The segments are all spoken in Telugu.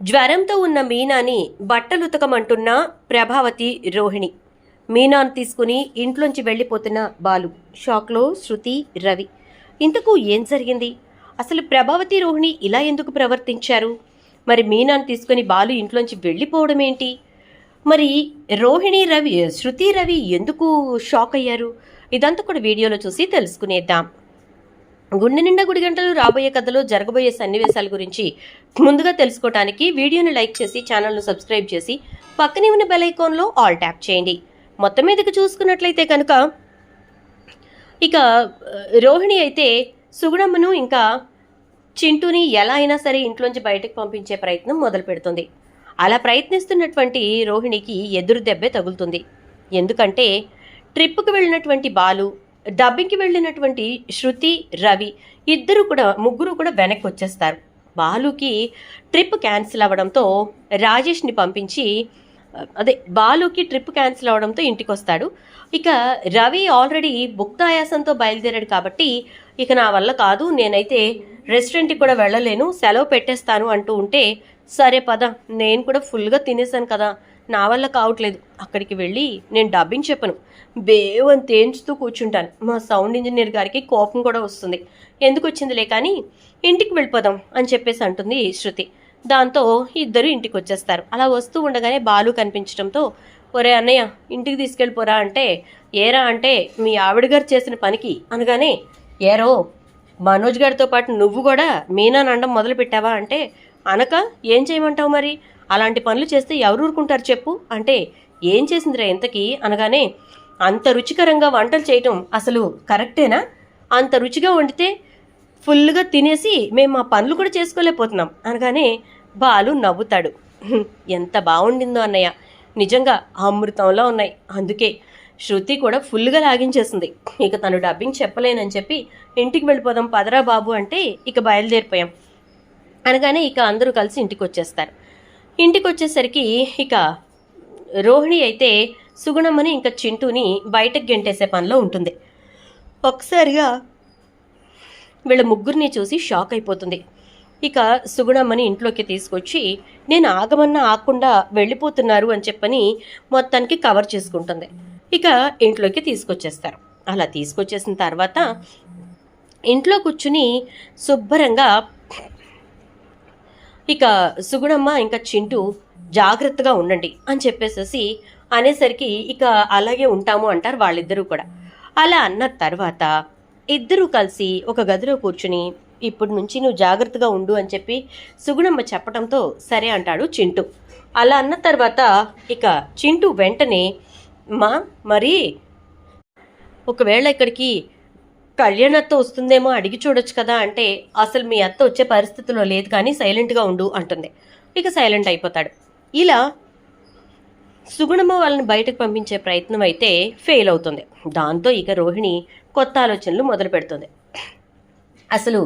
జ్వరంతో ఉన్న మీనాని బట్టలుతకమంటున్న ప్రభావతి రోహిణి. మీనాను తీసుకుని ఇంట్లోంచి వెళ్ళిపోతున్న బాలు. షాక్లో శృతి రవి. ఇంతకు ఏం జరిగింది? అసలు ప్రభావతి రోహిణి ఇలా ఎందుకు ప్రవర్తించారు? మరి మీనాను తీసుకుని బాలు ఇంట్లోంచి వెళ్ళిపోవడం ఏంటి? మరి రోహిణి రవి శృతి రవి ఎందుకు షాక్ అయ్యారు? ఇదంతా కూడా వీడియోలో చూసి తెలుసుకునేద్దాం. గుండె నిండా గుడి గంటలు రాబోయే కథలో జరగబోయే సన్నివేశాల గురించి ముందుగా తెలుసుకోవటానికి వీడియోను లైక్ చేసి ఛానల్ను సబ్స్క్రైబ్ చేసి పక్కనే ఉన్న బెల్ ఐకాన్లో ఆల్ ట్యాప్ చేయండి. మొత్తం మీదకి చూసుకున్నట్లయితే కనుక ఇక రోహిణి అయితే సుగుణమ్మను ఇంకా చింటూని ఎలా అయినా సరే ఇంట్లోంచి బయటకు పంపించే ప్రయత్నం మొదలు పెడుతుంది. అలా ప్రయత్నిస్తున్నటువంటి రోహిణికి ఎదురు దెబ్బే తగులుతుంది. ఎందుకంటే ట్రిప్కు వెళ్ళినటువంటి బాలు డబ్బింగ్కి వెళ్ళినటువంటి శృతి రవి ఇద్దరు కూడా ముగ్గురు కూడా వెనక్కి వచ్చేస్తారు బాలుకి ట్రిప్ క్యాన్సిల్ అవ్వడంతో రాజేష్ని పంపించి అదే బాలుకి ట్రిప్ క్యాన్సిల్ అవడంతో ఇంటికి వస్తాడు ఇక రవి ఆల్రెడీ భుక్తాయాసంతో బయలుదేరాడు కాబట్టి ఇక నా వల్ల కాదు నేనైతే రెస్టారెంట్కి కూడా వెళ్ళలేను సెలవు పెట్టేస్తాను అంటూ ఉంటే సరే పద నేను కూడా ఫుల్గా తినేసాను కదా నా వల్ల కావట్లేదు. అక్కడికి వెళ్ళి నేను డబ్బింగ్ చెప్పను. బేవని తేంచుతూ కూర్చుంటాను. మా సౌండ్ ఇంజనీర్ గారికి కోపం కూడా వస్తుంది. ఎందుకు వచ్చిందిలే కానీ ఇంటికి వెళ్ళిపోదాం అని చెప్పేసి అంటుంది శృతి. దాంతో ఇద్దరు ఇంటికి వచ్చేస్తారు. అలా వస్తూ ఉండగానే బాలు కనిపించడంతో ఒరే అన్నయ్య ఇంటికి తీసుకెళ్ళిపోరా అంటే ఏరా అంటే మీ ఆవిడ గారు చేసిన పనికి అనగానే ఏరో మనోజ్ గారితో పాటు నువ్వు కూడా మీనా నండం మొదలు పెట్టావా అంటే అనక ఏం చేయమంటావు మరి? అలాంటి పనులు చేస్తే ఎవరు ఊరుకుంటారు చెప్పు. అంటే ఏం చేసిందిరా ఇంతకీ? అనగానే అంత రుచికరంగా వంటలు చేయటం అసలు కరెక్టేనా? అంత రుచిగా వండితే ఫుల్గా తినేసి మేము మా పనులు కూడా చేసుకోలేకపోతున్నాం. అనగానే బాలు నవ్వుతాడు. ఎంత బాగుండిందో అన్నయ్య. నిజంగా అమృతంలో ఉన్నాయి. అందుకే శృతి కూడా ఫుల్గా లాగించేసింది. ఇక తను డబ్బింగ్ చెప్పలేనని చెప్పి ఇంటికి వెళ్ళిపోదాం పదరా బాబు అంటే ఇక బయలుదేరిపోయాం. అనగానే ఇక అందరూ కలిసి ఇంటికి వచ్చేస్తారు ఇంటికి వచ్చేసరికి ఇక రోహిణి అయితే సుగుణమ్మని ఇంకా చింటూని బయటకు గెంటేసే పనిలో ఉంటుంది. ఒకసారిగా వీళ్ళ ముగ్గురిని చూసి షాక్ అయిపోతుంది. ఇక సుగుణమ్మని ఇంట్లోకి తీసుకొచ్చి నేను ఆగమన్నా ఆగకుండా వెళ్ళిపోతున్నారు అని చెప్పని మొత్తానికి కవర్ చేసుకుంటుంది. ఇక ఇంట్లోకి తీసుకొచ్చేస్తారు. అలా తీసుకొచ్చేసిన తర్వాత ఇంట్లో కూర్చుని శుభ్రంగా ఇక సుగుణమ్మ ఇంకా చింటూ జాగ్రత్తగా ఉండండి అని చెప్పేసేసి అనేసరికి ఇక అలాగే ఉంటాము అంటారు వాళ్ళిద్దరూ కూడా. అలా అన్న తర్వాత ఇద్దరూ కలిసి ఒక గదిలో కూర్చుని ఇప్పటి నుంచి నువ్వు జాగ్రత్తగా ఉండు అని చెప్పి సుగుణమ్మ చెప్పడంతో సరే అంటాడు చింటూ. అలా అన్న తర్వాత ఇక చింటూ వెంటనే మా మరి? ఒకవేళ ఇక్కడికి కళ్యాణ్ అత్త వస్తుందేమో అడిగి చూడొచ్చు కదా అంటే అసలు మీ అత్త వచ్చే పరిస్థితిలో లేదు కానీ సైలెంట్గా ఉండు అంటుంది. ఇక సైలెంట్ అయిపోతాడు. ఇలా సుగుణమ్మ వాళ్ళని బయటకు పంపించే ప్రయత్నం అయితే ఫెయిల్ అవుతుంది. దాంతో ఇక రోహిణి కొత్త ఆలోచనలు మొదలు పెడుతుంది. అసలు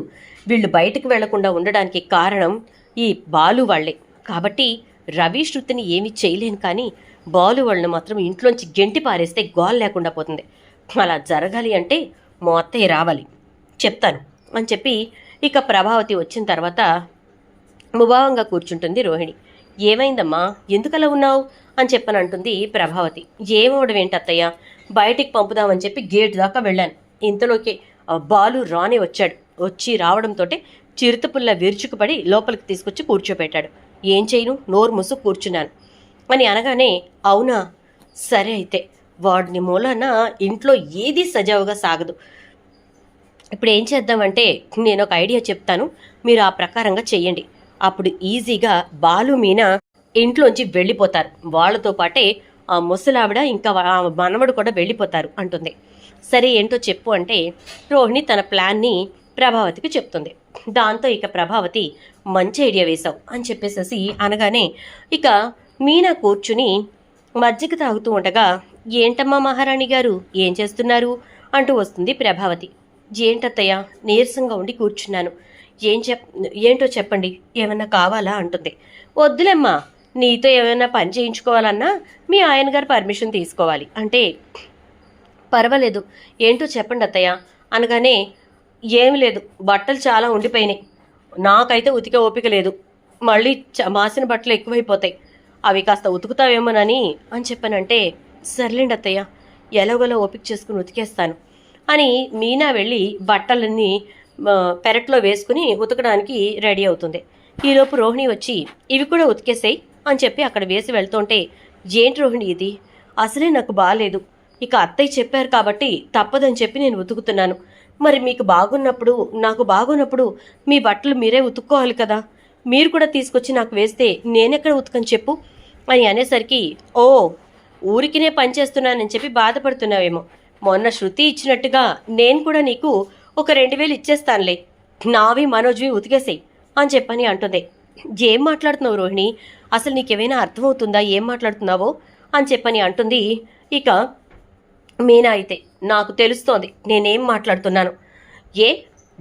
వీళ్ళు బయటకు వెళ్ళకుండా ఉండడానికి కారణం ఈ బాలు వాళ్ళే కాబట్టి రవి శృతిని ఏమీ చేయలేను కానీ బాలు వాళ్ళని మాత్రం ఇంట్లోంచి గెంటి పారేస్తే గోల్ లేకుండా పోతుంది. అలా జరగాలి అంటే మా అత్తయ్య రావాలి. చెప్తాను అని చెప్పి ఇక ప్రభావతి వచ్చిన తర్వాత ముభావంగా కూర్చుంటుంది రోహిణి. ఏమైందమ్మా? ఎందుకలా ఉన్నావు? అని చెప్పని అంటుంది ప్రభావతి. ఏమవడం ఏంటి అత్తయ్య? బయటికి పంపుదామని చెప్పి గేట్ దాకా వెళ్ళాను. ఇంతలోకి బాలు రాని వచ్చాడు. వచ్చి రావడంతో చిరుతపుల్ల విరుచుకుపడి లోపలికి తీసుకొచ్చి కూర్చోబెట్టాడు ఏం చేయను? నోరు ముసు కూర్చున్నాను. అని అనగానే అవునా? సరే అయితే. వాడిని మూలన ఇంట్లో ఏది సజావుగా సాగదు. ఇప్పుడు ఏం చేద్దామంటే నేను ఒక ఐడియా చెప్తాను. మీరు ఆ ప్రకారంగా చెయ్యండి. అప్పుడు ఈజీగా బాలు మీన ఇంట్లోంచి వెళ్ళిపోతారు. వాళ్ళతో పాటే ఆ ముసలావిడ ఇంకా మనవడు కూడా వెళ్ళిపోతారు అంటుంది. సరే ఏంటో చెప్పు అంటే రోహిణి తన ప్లాన్ని ప్రభావతికి చెప్తుంది. దాంతో ఇక ప్రభావతి మంచి ఐడియా వేశావు అని చెప్పేసేసి అనగానే ఇక మీనా కూర్చుని మజ్జిగ తాగుతూ ఉండగా ఏంటమ్మా మహారాణి గారు? ఏం చేస్తున్నారు? అంటూ వస్తుంది ప్రభావతి. ఏంటత్తయ్య నీరసంగా ఉండి కూర్చున్నాను. ఏం చెప్ ఏంటో చెప్పండి. ఏమన్నా కావాలా? అంటుంది. వద్దులేమ్మా. నీతో ఏమైనా పని చేయించుకోవాలన్నా మీ ఆయన గారు పర్మిషన్ తీసుకోవాలి. అంటే పర్వాలేదు. ఏంటో చెప్పండి అత్తయ్య అనగానే ఏమి లేదు. బట్టలు చాలా ఉండిపోయినాయి. నాకైతే ఉతికే ఓపిక లేదు. మళ్ళీ చ- మాసిన బట్టలు ఎక్కువైపోతాయి. అవి కాస్త ఉతుకుతావేమోనని అని చెప్పానంటే సర్లేండి అత్తయ్య ఎలాగోలా ఓపిక చేసుకుని ఉతికేస్తాను అని మీనా వెళ్ళి బట్టలన్నీ పెరట్లో వేసుకుని ఉతకడానికి రెడీ అవుతుంది. ఈలోపు రోహిణి వచ్చి ఇవి కూడా ఉతికేసేయి అని చెప్పి అక్కడ వేసి వెళ్తుంటే ఏంటి రోహిణి ఇది? అసలే నాకు బాగాలేదు ఇక అత్తయ్య చెప్పారు కాబట్టి తప్పదని చెప్పి నేను ఉతుకుతున్నాను. మరి మీకు బాగున్నప్పుడు నాకు బాగున్నప్పుడు మీ బట్టలు మీరే ఉతుక్కోవాలి కదా. మీరు కూడా తీసుకొచ్చి నాకు వేస్తే నేనెక్కడ ఉతకని చెప్పు అని అనేసరికి ఓ ఊరికినే పనిచేస్తున్నానని చెప్పి బాధపడుతున్నావేమో. మొన్న శృతి ఇచ్చినట్టుగా నేను కూడా నీకు ఒక రెండు వేలు ఇచ్చేస్తానులే. నావి మనోజ్వి ఉతికేసేయి అని చెప్పని అంటుంది. ఏం మాట్లాడుతున్నావు రోహిణి? అసలు నీకేమైనా అర్థమవుతుందా ఏం మాట్లాడుతున్నావో అని చెప్పని అంటుంది. ఇక మీనా అయితే నాకు తెలుస్తోంది నేనేం మాట్లాడుతున్నాను. ఏ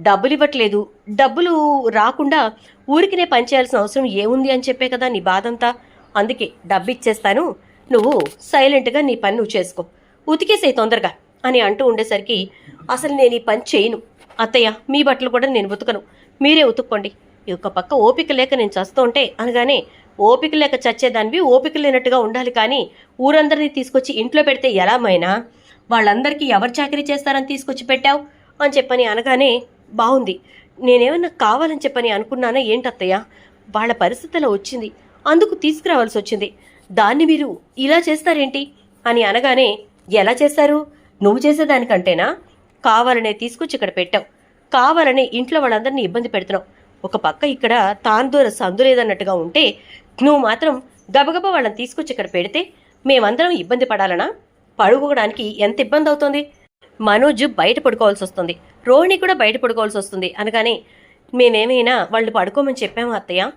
డబ్బులు ఇవ్వట్లేదు. డబ్బులు రాకుండా ఊరికినే పనిచేయాల్సిన అవసరం ఏముంది అని చెప్పే కదా నీ బాధంతా. అందుకే డబ్బు ఇచ్చేస్తాను నువ్వు సైలెంట్గా నీ పని నువ్వు చేసుకో. ఉతికేసేయి తొందరగా అని అంటూ ఉండేసరికి అసలు నేను ఈ పని చేయను. అత్తయ్య మీ బట్టలు కూడా నేను ఉతకను. మీరే ఉతుక్కోండి. ఈ ఒక పక్క ఓపిక లేక నేను చస్తూ ఉంటే అనగానే ఓపిక లేక చచ్చేదానివి ఓపిక లేనట్టుగా ఉండాలి కానీ ఊరందరినీ తీసుకొచ్చి ఇంట్లో పెడితే ఎలా మైనా? వాళ్ళందరికీ ఎవరు చాకరీ చేస్తారని తీసుకొచ్చి పెట్టావు? అని చెప్పని అనగానే బాగుంది నేనేమన్నా కావాలని చెప్పని అనుకున్నానా ఏంటత్తయ్య? వాళ్ళ పరిస్థితిలో వచ్చింది. అందుకు తీసుకురావాల్సి వచ్చింది. దాన్ని మీరు ఇలా చేస్తారేంటి? అని అనగానే ఎలా చేస్తారు? నువ్వు చేసేదానికంటేనా? కావాలనే తీసుకొచ్చి ఇక్కడ పెట్టావు. కావాలనే ఇంట్లో వాళ్ళందరినీ ఇబ్బంది పెడుతున్నావు. ఒక పక్క ఇక్కడ తాందూర సందు లేదన్నట్టుగా ఉంటే నువ్వు మాత్రం గబగబా వాళ్ళని తీసుకొచ్చి ఇక్కడ పెడితే మేమందరం ఇబ్బంది పడాలనా? పడుకోవడానికి ఎంత ఇబ్బంది అవుతుంది? మనోజ్ బయట పడుకోవాల్సి వస్తుంది. రోహిణి కూడా బయట పడుకోవాల్సి వస్తుంది. అనగానే మేమేమైనా వాళ్ళు పడుకోమని చెప్పాము అత్తయ్య?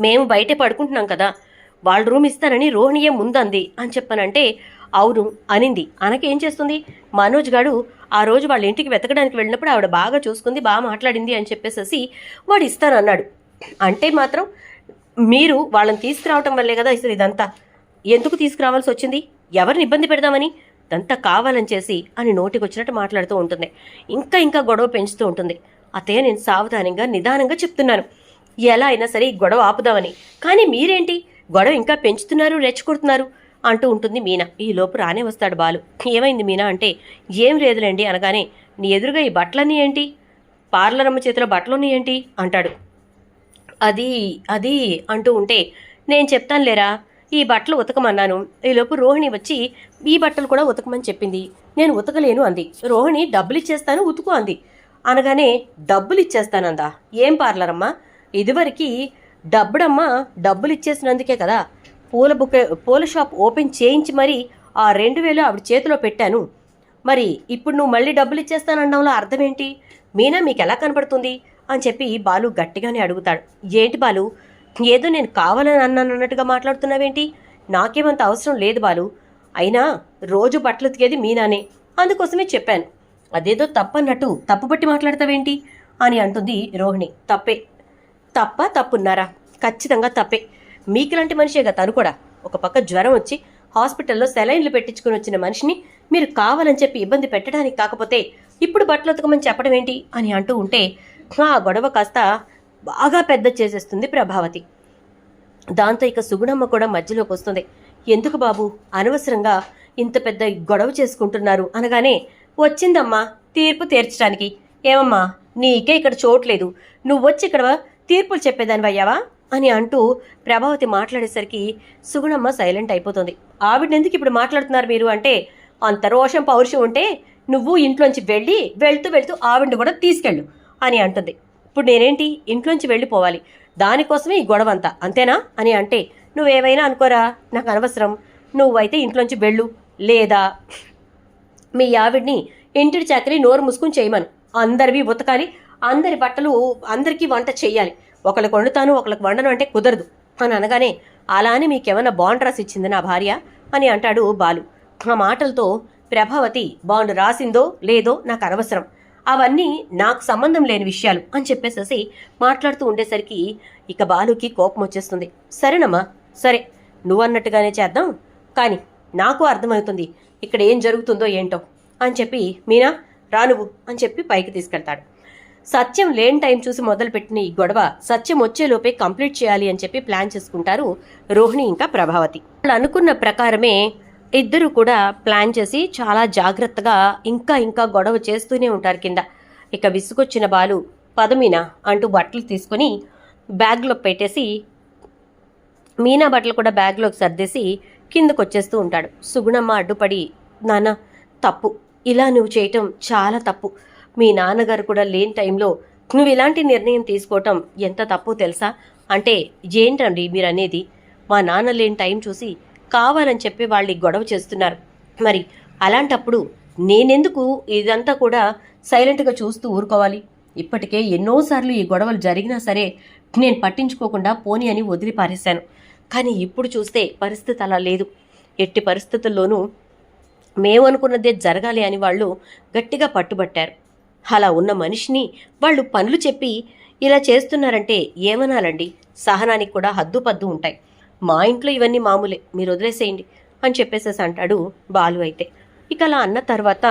మేము బయటే పడుకుంటున్నాం కదా. వాళ్ళ రూమ్ ఇస్తానని రోహిణియే ముందంది అని చెప్పానంటే అవును అనింది. అనకేం చేస్తుంది? మనోజ్ గాడు ఆ రోజు వాళ్ళ ఇంటికి వెతకడానికి వెళ్ళినప్పుడు ఆవిడ బాగా చూసుకుంది బాగా మాట్లాడింది అని చెప్పేసేసి వాడు ఇస్తానన్నాడు. అంటే మాత్రం మీరు వాళ్ళని తీసుకురావటం వల్లే కదా ఇసలు ఇదంతా. ఎందుకు తీసుకురావాల్సి వచ్చింది? ఎవరిని ఇబ్బంది పెడదామని? ఇదంతా కావాలని చేసి అని నోటికి వచ్చినట్టు మాట్లాడుతూ ఉంటుంది. ఇంకా ఇంకా గొడవ పెంచుతూ ఉంటుంది. అతే నేను సావధానంగా నిదానంగా చెప్తున్నాను. ఎలా అయినా సరే ఈ గొడవ ఆపుదామని. కానీ మీరేంటి? గొడవ ఇంకా పెంచుతున్నారు రెచ్చగొడుతున్నారు అంటూ ఉంటుంది మీనా. ఈ లోపు రానే వస్తాడు బాలు. ఏమైంది మీనా అంటే ఏం లేదులేండి అనగానే నీ ఎదురుగా ఈ బట్టలన్నీ ఏంటి? పార్లరమ్మ చేతిలో బట్టలన్నీ ఏంటి? అంటాడు. అది అది అంటూ ఉంటే నేను చెప్తాను లేరా? ఈ బట్టలు ఉతకమన్నాను. ఈలోపు రోహిణి వచ్చి ఈ బట్టలు కూడా ఉతకమని చెప్పింది. నేను ఉతకలేను అంది. రోహిణి డబ్బులు ఇచ్చేస్తాను ఉతుకు అంది. అనగానే డబ్బులు ఇచ్చేస్తానందా? ఏం పార్లరమ్మా ఇదివరకు డబ్బుడమ్మా డబ్బులు ఇచ్చేసినందుకే కదా. పూల బుక్ పూల షాప్ ఓపెన్ చేయించి మరి ఆ రెండు వేలు ఆవిడ చేతిలో పెట్టాను. మరి ఇప్పుడు నువ్వు మళ్ళీ డబ్బులు ఇచ్చేస్తానడంలో అర్థం ఏంటి మీనా మీకు ఎలా కనపడుతుంది అని చెప్పి బాలు గట్టిగానే అడుగుతాడు. ఏంటి బాలు? ఏదో నేను కావాలని అన్నాను అన్నట్టుగా మాట్లాడుతున్నావేంటి? నాకేమంత అవసరం లేదు బాలు. అయినా రోజు బట్టలు ఉతికేది మీనానే. అందుకోసమే చెప్పాను. అదేదో తప్పన్నట్టు తప్పుపట్టి మాట్లాడతావేంటి? అని అంటుంది రోహిణి. తప్పే. తప్ప తప్పున్నారా? ఖచ్చితంగా తప్పే. మీకులాంటి మనిషే తను కూడా. ఒక పక్క జ్వరం వచ్చి హాస్పిటల్లో సెలైన్లు పెట్టించుకుని వచ్చిన మనిషిని మీరు కావాలని చెప్పి ఇబ్బంది పెట్టడానికి కాకపోతే ఇప్పుడు బట్టలు ఉతకమని చెప్పడం ఏంటి? అని అంటూ ఉంటే ఆ గొడవ కాస్త బాగా పెద్ద చేసేస్తుంది ప్రభావతి. దాంతో ఇక సుగుణమ్మ కూడా మధ్యలోకి వస్తుంది. ఎందుకు బాబు? అనవసరంగా ఇంత పెద్ద గొడవ చేసుకుంటున్నారు అనగానే వచ్చిందమ్మా తీర్పు తీర్చడానికి. ఏమమ్మా నీకే ఇక్కడ చోట్లేదు నువ్వు వచ్చి ఇక్కడ తీర్పులు చెప్పేదాని అయ్యావా? అని అంటూ ప్రభావతి మాట్లాడేసరికి సుగుణమ్మ సైలెంట్ అయిపోతుంది. ఆవిడని ఎందుకు ఇప్పుడు మాట్లాడుతున్నారు మీరు అంటే అంత రోషం పౌరుషం ఉంటే నువ్వు ఇంట్లోంచి వెళ్ళి వెళ్తూ వెళ్తూ ఆవిడని కూడా తీసుకెళ్ళు అని అంటుంది. ఇప్పుడు నేనేంటి? ఇంట్లోంచి వెళ్ళిపోవాలి. దానికోసమే ఈ గొడవ అంతా అంతేనా? అని అంటే నువ్వేమైనా అనుకోరా? నాకు అనవసరం. నువ్వైతే ఇంట్లోంచి వెళ్ళు. లేదా మీ ఆవిడ్ని ఇంటి చాకరీ నోరు మూసుకుని చేయమను. అందరివి ఉతకాలి అందరి బట్టలు అందరికీ వంట చెయ్యాలి. ఒకళ్ళకి వండుతాను ఒకళ్ళకి వండను అంటే కుదరదు. అని అనగానే అలా అని మీకేమన్నా బాండ్ రాసి ఇచ్చింది నా భార్య? అని అంటాడు బాలు. ఆ మాటలతో ప్రభావతి బాండ్ రాసిందో లేదో నాకు అనవసరం. అవన్నీ నాకు సంబంధం లేని విషయాలు. అని చెప్పేసేసి మాట్లాడుతూ ఉండేసరికి ఇక బాలుకి కోపం వచ్చేస్తుంది. సరేనమ్మా సరే నువ్వన్నట్టుగానే చేద్దాం. కానీ నాకు అర్థమవుతుంది. ఇక్కడ ఏం జరుగుతుందో ఏంటో. అని చెప్పి మీనా రానువు అని చెప్పి పైకి తీసుకెళ్తాడు. సత్యం లేని టైం చూసి మొదలుపెట్టిన ఈ గొడవ సత్యం వచ్చేలోపే కంప్లీట్ చేయాలి అని చెప్పి ప్లాన్ చేసుకుంటారు రోహిణి ఇంకా ప్రభావతి. వాళ్ళు అనుకున్న ప్రకారమే ఇద్దరు కూడా ప్లాన్ చేసి చాలా జాగ్రత్తగా ఇంకా ఇంకా గొడవ చేస్తూనే ఉంటారు కింద. ఇక విసుగొచ్చిన బాలు పదమీనా అంటూ బట్టలు తీసుకొని బ్యాగ్లో పెట్టేసి మీనా బట్టలు కూడా బ్యాగ్లోకి సర్దేసి కిందకు వచ్చేస్తూ ఉంటాడు. సుగుణమ్మ అడ్డుపడి నాన్న తప్పు. ఇలా నువ్వు చేయటం చాలా తప్పు. మీ నాన్నగారు కూడా లేని టైంలో నువ్వు ఇలాంటి నిర్ణయం తీసుకోవటం ఎంత తప్పు తెలుసా? అంటే ఏంటండి మీరు అనేది మా నాన్న లేని టైం చూసి కావాలని చెప్పి వాళ్ళు ఈ గొడవ చేస్తున్నారు. మరి అలాంటప్పుడు నేనెందుకు ఇదంతా కూడా సైలెంట్గా చూస్తూ ఊరుకోవాలి? ఇప్పటికే ఎన్నోసార్లు ఈ గొడవలు జరిగినా సరే నేను పట్టించుకోకుండా పోని అని వదిలి పారేశాను కానీ ఇప్పుడు చూస్తే పరిస్థితి అలా లేదు. ఎట్టి పరిస్థితుల్లోనూ మేమనుకున్నదే జరగాలి అని వాళ్ళు గట్టిగా పట్టుబట్టారు. అలా ఉన్న మనిషిని వాళ్ళు పనులు చెప్పి ఇలా చేస్తున్నారంటే ఏమనాలండి? సహనానికి కూడా హద్దు పద్దు ఉంటాయి. మా ఇంట్లో ఇవన్నీ మామూలే మీరు వదిలేసేయండి అని చెప్పేసేసి అంటాడు బాలు అయితే. ఇక అలా అన్న తర్వాత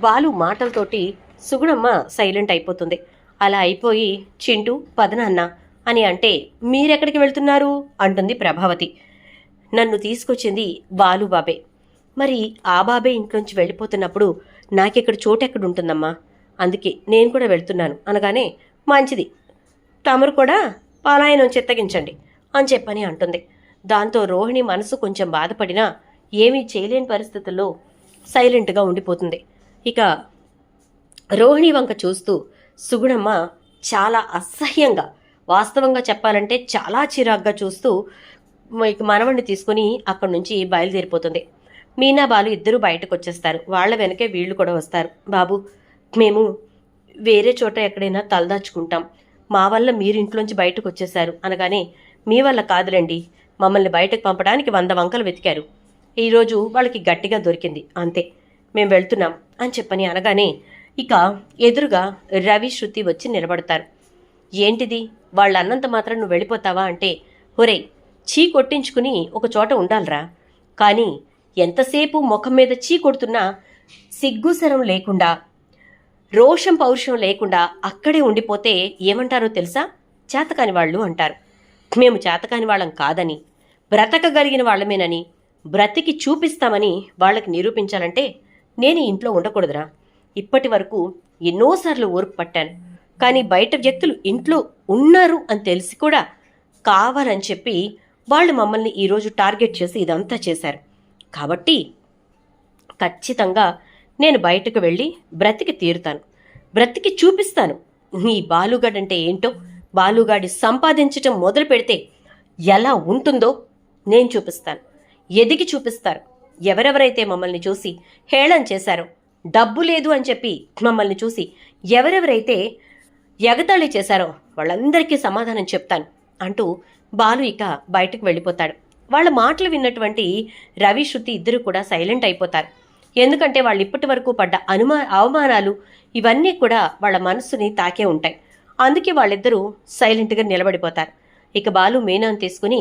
బాలు మాటలతోటి సుగుణమ్మ సైలెంట్ అయిపోతుంది. అలా అయిపోయి చింటూ పదనాన్న అని అంటే మీరెక్కడికి వెళ్తున్నారు? అంటుంది ప్రభావతి. నన్ను తీసుకొచ్చింది బాలు బాబే. మరి ఆ బాబే ఇంట్లోంచి వెళ్ళిపోతున్నప్పుడు నాకెక్కడ చోటు ఎక్కడ ఉంటుందమ్మా? అందుకే నేను కూడా వెళ్తున్నాను అనగానే మంచిది. తమరు కూడా పలాయనం చిత్తగించండి అని చెప్పని అంటుంది. దాంతో రోహిణి మనసు కొంచెం బాధపడినా ఏమీ చేయలేని పరిస్థితుల్లో సైలెంట్గా ఉండిపోతుంది. ఇక రోహిణి వంక చూస్తూ సుగుణమ్మ చాలా అసహ్యంగా వాస్తవంగా చెప్పాలంటే చాలా చిరాగ్గా చూస్తూ మనవణ్ణి తీసుకుని అక్కడి నుంచి బయలుదేరిపోతుంది. మీనా బాలు ఇద్దరు బయటకు వచ్చేస్తారు వాళ్ళ వెనకే వీళ్ళు కూడా వస్తారు. బాబు మేము వేరే చోట ఎక్కడైనా తలదాచుకుంటాం. మా వల్ల మీరు ఇంట్లోంచి బయటకు వచ్చేశారు అనగానే మీ వల్ల కాదులండి. మమ్మల్ని బయటకు పంపడానికి వంద వంకలు వెతికారు. ఈరోజు వాళ్ళకి గట్టిగా దొరికింది. అంతే. మేము వెళ్తున్నాం అని చెప్పని అనగానే ఇక ఎదురుగా రవి శృతి వచ్చి నిలబడతారు. ఏంటిది? వాళ్ళ అన్నంత మాత్రం నువ్వు వెళ్ళిపోతావా అంటే ఒరే చీ కొట్టించుకుని ఒక చోట ఉండాలిరా. కానీ ఎంతసేపు ముఖం మీద చీ కొడుతున్నా సిగ్గుసరం లేకుండా రోషం పౌరుషం లేకుండా అక్కడే ఉండిపోతే ఏమంటారో తెలుసా? చేతకాని వాళ్ళు అంటారు. మేము చేతకాని వాళ్ళం కాదని బ్రతకగలిగిన వాళ్ళమేనని బ్రతికి చూపిస్తామని వాళ్ళకి నిరూపించాలంటే నేను ఇంట్లో ఉండకూడదురా. ఇప్పటి వరకు ఎన్నోసార్లు ఓర్పు పట్టాను. కానీ బయట వ్యక్తులు ఇంట్లో ఉన్నారు అని తెలిసి కూడా కావాలని చెప్పి వాళ్ళు మమ్మల్ని ఈరోజు టార్గెట్ చేసి ఇదంతా చేశారు. కాబట్టి ఖచ్చితంగా నేను బయటకు వెళ్ళి బ్రతికి తీరుతాను. బ్రతికి చూపిస్తాను. నీ బాలుగాడంటే ఏంటో బాలుగాడి సంపాదించటం మొదలు పెడితే ఎలా ఉంటుందో నేను చూపిస్తాను. ఎదిగి చూపిస్తారు. ఎవరెవరైతే మమ్మల్ని చూసి హేళన చేశారో డబ్బు లేదు అని చెప్పి మమ్మల్ని చూసి ఎవరెవరైతే ఎగతాళి చేశారో వాళ్ళందరికీ సమాధానం చెప్తాను అంటూ బాలు ఇక బయటకు వెళ్ళిపోతాడు. వాళ్ళ మాటలు విన్నటువంటి రవి శృతి ఇద్దరు కూడా సైలెంట్ అయిపోతారు. ఎందుకంటే వాళ్ళు ఇప్పటి వరకు పడ్డ అనుమా అవమానాలు ఇవన్నీ కూడా వాళ్ళ మనస్సుని తాకే ఉంటాయి. అందుకే వాళ్ళిద్దరూ సైలెంట్గా నిలబడిపోతారు. ఇక బాలు మీనాను తీసుకుని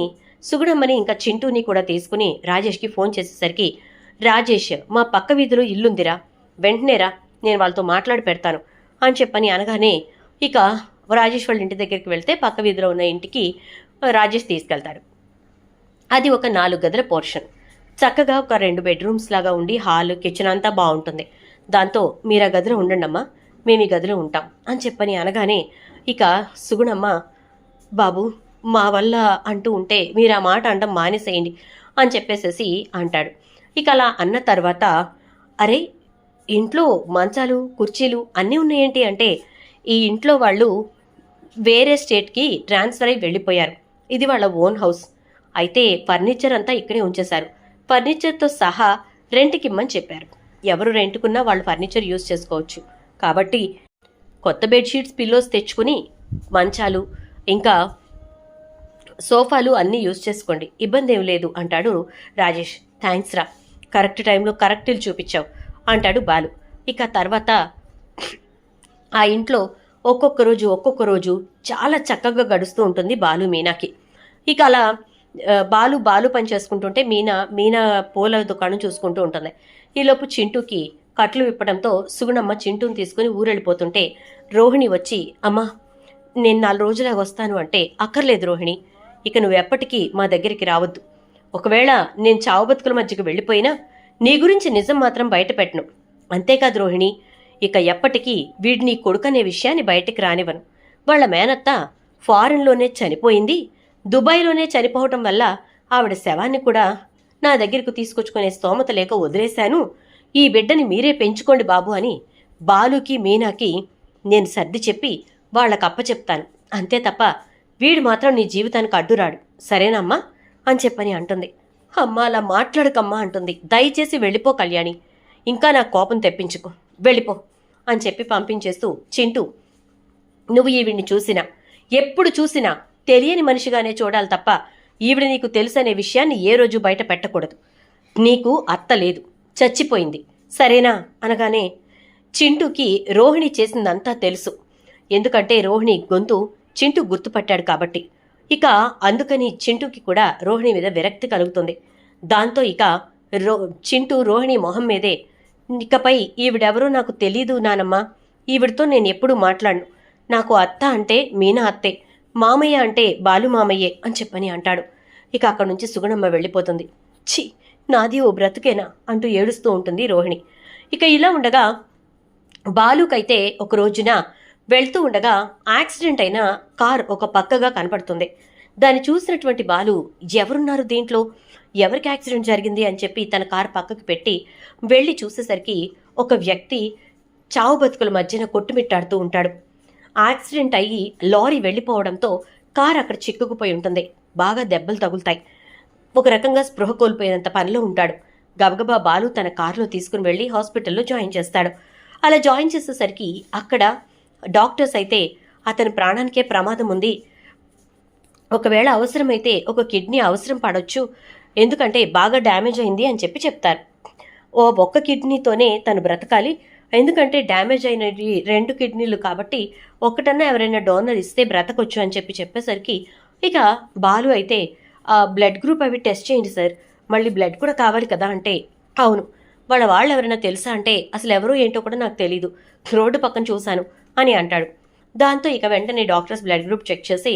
సుగుణమ్మని ఇంకా చింటూని కూడా తీసుకుని రాజేష్కి ఫోన్ చేసేసరికి రాజేష్ మా పక్క వీధిలో ఇల్లుందిరా. వెంటనేరా నేను వాళ్ళతో మాట్లాడి పెడతాను అని చెప్పని అనగానే ఇక రాజేష్ వాళ్ళ ఇంటి దగ్గరికి వెళ్తే పక్క వీధిలో ఉన్న ఇంటికి రాజేష్ తీసుకెళ్తాడు. అది ఒక నాలుగు గదుల పోర్షన్. చక్కగా ఒక రెండు బెడ్రూమ్స్ లాగా ఉండి హాల్ కిచెన్ అంతా బాగుంటుంది. దాంతో మీరు ఆ గదిలో ఉండండమ్మా మేము ఈ గదిలో ఉంటాం అని చెప్పని అనగానే ఇక సుగుణమ్మ బాబు మా వల్ల అంటూ ఉంటే మీరు ఆ మాట అనడం మానేసేయండి అని చెప్పేసేసి అంటాడు. ఇక అలా అన్న తర్వాత అరే ఇంట్లో మంచాలు కుర్చీలు అన్నీ ఉన్నాయేంటి? అంటే ఈ ఇంట్లో వాళ్ళు వేరే స్టేట్కి ట్రాన్స్ఫర్ అయి వెళ్ళిపోయారు. ఇది వాళ్ళ ఓన్ హౌస్ అయితే ఫర్నిచర్ అంతా ఇక్కడే ఉంచేశారు. ఫర్నిచర్తో సహా రెంట్కి ఇమ్మని చెప్పారు. ఎవరు రెంట్కున్నా వాళ్ళు ఫర్నిచర్ యూజ్ చేసుకోవచ్చు. కాబట్టి కొత్త బెడ్షీట్స్ పిల్లోస్ తెచ్చుకుని మంచాలు ఇంకా సోఫాలు అన్నీ యూజ్ చేసుకోండి. ఇబ్బంది ఏం లేదు అంటాడు రాజేష్. థ్యాంక్స్ రా. కరెక్ట్ టైంలో కరెక్ట్ చూపించావు అంటాడు బాలు. ఇక తర్వాత ఆ ఇంట్లో ఒక్కొక్క రోజు ఒక్కొక్క రోజు చాలా చక్కగా గడుస్తూ ఉంటుంది బాలు మీనాకి. ఇక అలా బాలు బాలు పని చేసుకుంటుంటే మీనా మీనా పూల దుకాణం చూసుకుంటూ ఉంటుంది. ఈలోపు చింటూకి కట్లు విప్పడంతో సుగుణమ్మ చింటూని తీసుకుని ఊరెళ్ళిపోతుంటే రోహిణి వచ్చి అమ్మా నేను నాలుగు రోజులాగా వస్తాను అంటే అక్కర్లేదు రోహిణి ఇక నువ్వు ఎప్పటికీ మా దగ్గరికి రావద్దు. ఒకవేళ నేను చావు బతుకుల మధ్యకు వెళ్ళిపోయినా నీ గురించి నిజం మాత్రం బయట పెట్టను. అంతేకాదు రోహిణి ఇక ఎప్పటికీ వీడి నీ కొడుకనే విషయాన్ని బయటికి రానివ్వను. వాళ్ళ మేనత్త ఫారెన్లోనే చనిపోయింది దుబాయ్లోనే చనిపోవటం వల్ల ఆవిడ శవాన్ని కూడా నా దగ్గరకు తీసుకొచ్చుకునే స్తోమత లేక వదిలేశాను. ఈ బిడ్డని మీరే పెంచుకోండి బాబు అని బాలుకి మీనాకి నేను సర్ది చెప్పి వాళ్ళకి అప్పచెప్తాను. అంతే తప్ప వీడు మాత్రం నీ జీవితానికి అడ్డురాడు. సరేనమ్మా అని చెప్పని అంటుంది. అమ్మ అలా మాట్లాడకమ్మా అంటుంది. దయచేసి వెళ్ళిపో కళ్యాణి. ఇంకా నా కోపం తెప్పించుకో. వెళ్ళిపో అని చెప్పి పంపించేస్తూ చింటూ నువ్వు ఈవిడ్ని చూసినా? ఎప్పుడు చూసినా తెలియని మనిషిగానే చూడాలి తప్ప ఈవిడ నీకు తెలుసనే విషయాన్ని ఏ రోజు బయట పెట్టకూడదు. నీకు అత్త లేదు. చచ్చిపోయింది. సరేనా? అనగానే చింటూకి రోహిణి చేసిందంతా తెలుసు. ఎందుకంటే రోహిణి గొంతు చింటూ గుర్తుపట్టాడు కాబట్టి. ఇక అందుకని చింటూకి కూడా రోహిణి మీద విరక్తి కలుగుతుంది. దాంతో ఇక రో చింటూ రోహిణి మొహం మీదే ఇకపై ఈవిడెవరో నాకు తెలీదు నానమ్మ. ఈవిడితో నేను ఎప్పుడూ మాట్లాడను. నాకు అత్త అంటే మీనా అత్తే. మామయ్య అంటే బాలు మామయ్యే అని చెప్పని అంటాడు. ఇక అక్కడి నుంచి సుగుణమ్మ వెళ్ళిపోతుంది. ఛీ నాది ఓ బ్రతుకేనా అంటూ ఏడుస్తూ ఉంటుంది రోహిణి. ఇక ఇలా ఉండగా బాలుకైతే ఒక రోజున వెళ్తూ ఉండగా యాక్సిడెంట్ అయిన కార్ ఒక పక్కగా కనపడుతుంది. దాన్ని చూసినటువంటి బాలు ఎవరున్నారు దీంట్లో? ఎవరికి యాక్సిడెంట్ జరిగింది? అని చెప్పి తన కార్ పక్కకు పెట్టి వెళ్ళి చూసేసరికి ఒక వ్యక్తి చావు బతుకుల మధ్యన కొట్టుమిట్టాడుతూ ఉంటాడు. యాక్సిడెంట్ అయ్యి లారీ వెళ్ళిపోవడంతో కార్ అక్కడ చిక్కుకుపోయి ఉంటుంది. బాగా దెబ్బలు తగులుతాయి. ఒక రకంగా స్పృహ కోల్పోయినంత పనిలో ఉంటాడు. గబగబా బాలు తన కారులో తీసుకుని వెళ్ళి హాస్పిటల్లో జాయిన్ చేస్తాడు. అలా జాయిన్ చేసేసరికి అక్కడ డాక్టర్స్ అయితే అతని ప్రాణానికే ప్రమాదం ఉంది. ఒకవేళ అవసరమైతే ఒక కిడ్నీ అవసరం పడవచ్చు ఎందుకంటే బాగా డ్యామేజ్ అయింది అని చెప్పి చెప్తారు. ఓ ఒక్క కిడ్నీతోనే తను బ్రతకాలి. ఎందుకంటే డ్యామేజ్ అయినవి రెండు కిడ్నీలు కాబట్టి ఒకటన్నా ఎవరైనా డోనర్ ఇస్తే బ్రతకొచ్చు అని చెప్పి చెప్పేసరికి ఇక బాలు అయితే బ్లడ్ గ్రూప్ అవి టెస్ట్ చేయండి సార్. మళ్ళీ బ్లడ్ కూడా కావాలి కదా అంటే అవును. వాళ్ళ వాళ్ళు ఎవరైనా తెలుసా అంటే అసలు ఎవరు ఏంటో కూడా నాకు తెలీదు. రోడ్డు పక్కన చూశాను అని అంటాడు. దాంతో ఇక వెంటనే డాక్టర్స్ బ్లడ్ గ్రూప్ చెక్ చేసి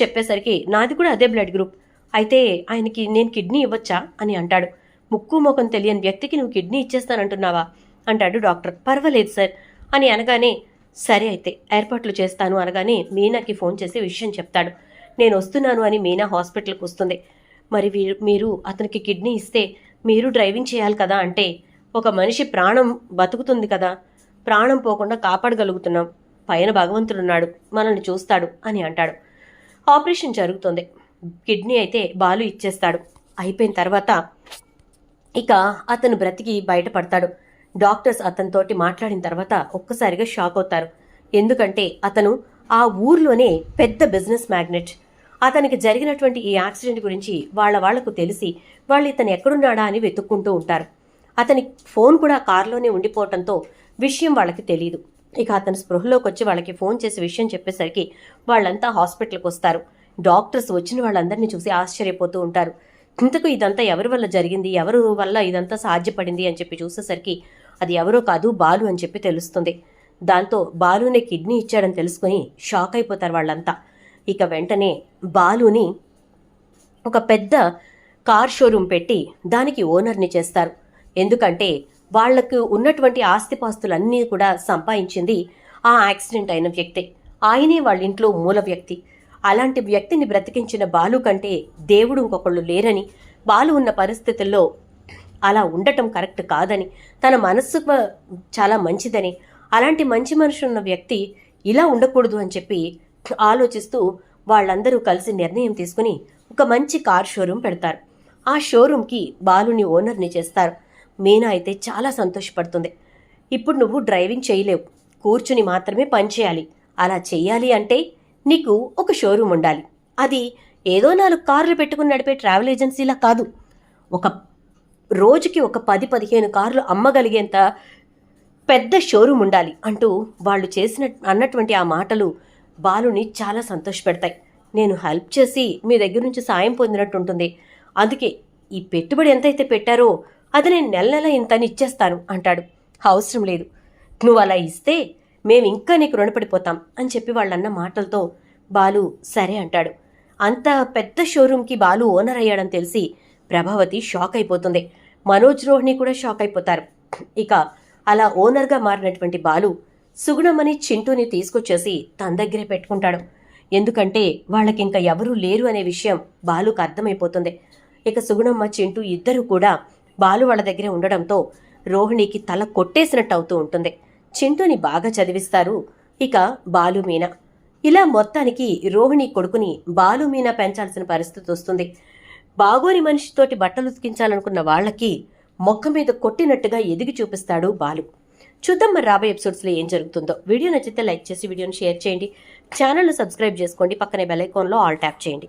చెప్పేసరికి నాది కూడా అదే బ్లడ్ గ్రూప్. అయితే ఆయనకి నేను కిడ్నీ ఇవ్వచ్చా అని అంటాడు. ముక్కు ముఖం తెలియని వ్యక్తికి నువ్వు కిడ్నీ ఇచ్చేస్తానంటున్నావా? అంటాడు డాక్టర్. పర్వాలేదు సార్. అని అనగానే సరే అయితే ఏర్పాట్లు చేస్తాను అనగానే మీనాకి ఫోన్ చేసి విషయం చెప్తాడు. నేను వస్తున్నాను అని మీనా హాస్పిటల్కి వస్తుంది. మరి వీరు మీరు అతనికి కిడ్నీ ఇస్తే మీరు డ్రైవింగ్ చేయాలి కదా అంటే ఒక మనిషి ప్రాణం బతుకుతుంది కదా. ప్రాణం పోకుండా కాపాడగలుగుతున్నాం. పైన భగవంతుడున్నాడు మనల్ని చూస్తాడు అని అంటాడు. ఆపరేషన్ జరుగుతుంది. కిడ్నీ అయితే బాలు ఇచ్చేస్తాడు. అయిపోయిన తర్వాత ఇక అతను బ్రతికి బయటపడతాడు. డాక్టర్స్ అతనితోటి మాట్లాడిన తర్వాత ఒక్కసారిగా షాక్ అవుతారు. ఎందుకంటే అతను ఆ ఊర్లోనే పెద్ద బిజినెస్ మ్యాగ్నెట్. అతనికి జరిగినటువంటి ఈ యాక్సిడెంట్ గురించి వాళ్ళ వాళ్ళకు తెలిసి వాళ్ళు ఇతను ఎక్కడున్నాడా అని వెతుక్కుంటూ ఉంటారు. అతని ఫోన్ కూడా కారులోనే ఉండిపోవటంతో విషయం వాళ్ళకి తెలియదు ఇక అతను స్పృహలోకి వచ్చి వాళ్ళకి ఫోన్ చేసి విషయం చెప్పేసరికి వాళ్ళంతా హాస్పిటల్కి వస్తారు. డాక్టర్స్ వచ్చిన వాళ్ళందరినీ చూసి ఆశ్చర్యపోతూ ఉంటారు. ఇంతకు ఇదంతా ఎవరి వల్ల జరిగింది? ఎవరు వల్ల ఇదంతా సాధ్యపడింది? అని చెప్పి చూసేసరికి అది ఎవరో కాదు బాలు అని చెప్పి తెలుస్తుంది. దాంతో బాలునే కిడ్నీ ఇచ్చాడని తెలుసుకుని షాక్ అయిపోతారు వాళ్ళంతా. ఇక వెంటనే బాలుని ఒక పెద్ద కార్ షోరూమ్ పెట్టి దానికి ఓనర్ని చేస్తారు. ఎందుకంటే వాళ్ళకు ఉన్నటువంటి ఆస్తిపాస్తులన్నీ కూడా సంపాదించింది ఆ యాక్సిడెంట్ అయిన వ్యక్తే. ఆయనే వాళ్ళ ఇంట్లో మూల వ్యక్తి. అలాంటి వ్యక్తిని బ్రతికించిన బాలు కంటే దేవుడు ఇంకొకళ్ళు లేరని బాలు ఉన్న పరిస్థితుల్లో అలా ఉండటం కరెక్ట్ కాదని తన మనస్సు చాలా మంచిదని అలాంటి మంచి మనుషులు ఉన్న వ్యక్తి ఇలా ఉండకూడదు అని చెప్పి ఆలోచిస్తూ వాళ్ళందరూ కలిసి నిర్ణయం తీసుకుని ఒక మంచి కార్ షోరూమ్ పెడతారు. ఆ షోరూమ్కి బాలుని ఓనర్ని చేస్తారు. మీనా అయితే చాలా సంతోషపడుతుంది. ఇప్పుడు నువ్వు డ్రైవింగ్ చేయలేవు. కూర్చుని మాత్రమే పని చేయాలి. అలా చేయాలి అంటే నీకు ఒక షోరూమ్ ఉండాలి. అది ఏదో నాలుగు కార్లు పెట్టుకుని నడిపే ట్రావెల్ ఏజెన్సీలా కాదు. ఒక రోజుకి ఒక పది పదిహేను కార్లు అమ్మగలిగేంత పెద్ద షోరూమ్ ఉండాలి అంటూ వాళ్ళు చేసిన అన్నటువంటి ఆ మాటలు బాలుని చాలా సంతోషపెడతాయి. నేను హెల్ప్ చేసి మీ దగ్గర నుంచి సాయం పొందినట్టు ఉంటుంది. అందుకే ఈ పెట్టుబడి ఎంతైతే పెట్టారో అది నేను నెల నెల ఇంతని ఇచ్చేస్తాను అంటాడు. అవసరం లేదు. నువ్వు అలా ఇస్తే మేము ఇంకా నీకు రుణపడిపోతాం అని చెప్పి వాళ్ళన్న మాటలతో బాలు సరే అంటాడు. అంత పెద్ద షోరూంకి బాలు ఓనర్ అయ్యాడని తెలిసి ప్రభావతి షాక్ అయిపోతుంది. మనోజ్ రోహిణి కూడా షాక్ అయిపోతారు. ఇక అలా ఓనర్గా మారినటువంటి బాలు సుగుణమని చింటూని తీసుకొచ్చేసి తన దగ్గరే పెట్టుకుంటాడు. ఎందుకంటే వాళ్ళకి ఇంకా ఎవరూ లేరు అనే విషయం బాలుకు అర్థమైపోతుంది. ఇక సుగుణమ్మ చింటూ ఇద్దరూ కూడా బాలు వాళ్ళ దగ్గరే ఉండడంతో రోహిణికి తల కొట్టేసినట్టు అవుతూ ఉంటుంది. చింటూని బాగా చదివిస్తారు ఇక బాలు మీనా. ఇలా మొత్తానికి రోహిణి కొడుకుని బాలు మీనా పెంచాల్సిన పరిస్థితి వస్తుంది. బాగోని మనిషితోటి బట్టలు ఉతికించాలనుకున్న వాళ్ళకి మొక్క మీద కొట్టినట్టుగా ఎదిగి చూపిస్తాడు బాలు. చూద్దాం మరి రాబోయే ఎపిసోడ్స్లో ఏం జరుగుతుందో. వీడియో నచ్చితే లైక్ చేసి వీడియోని షేర్ చేయండి. ఛానల్ను సబ్స్క్రైబ్ చేసుకోండి. పక్కనే బెల్ ఐకాన్లో ఆల్ ట్యాప్ చేయండి.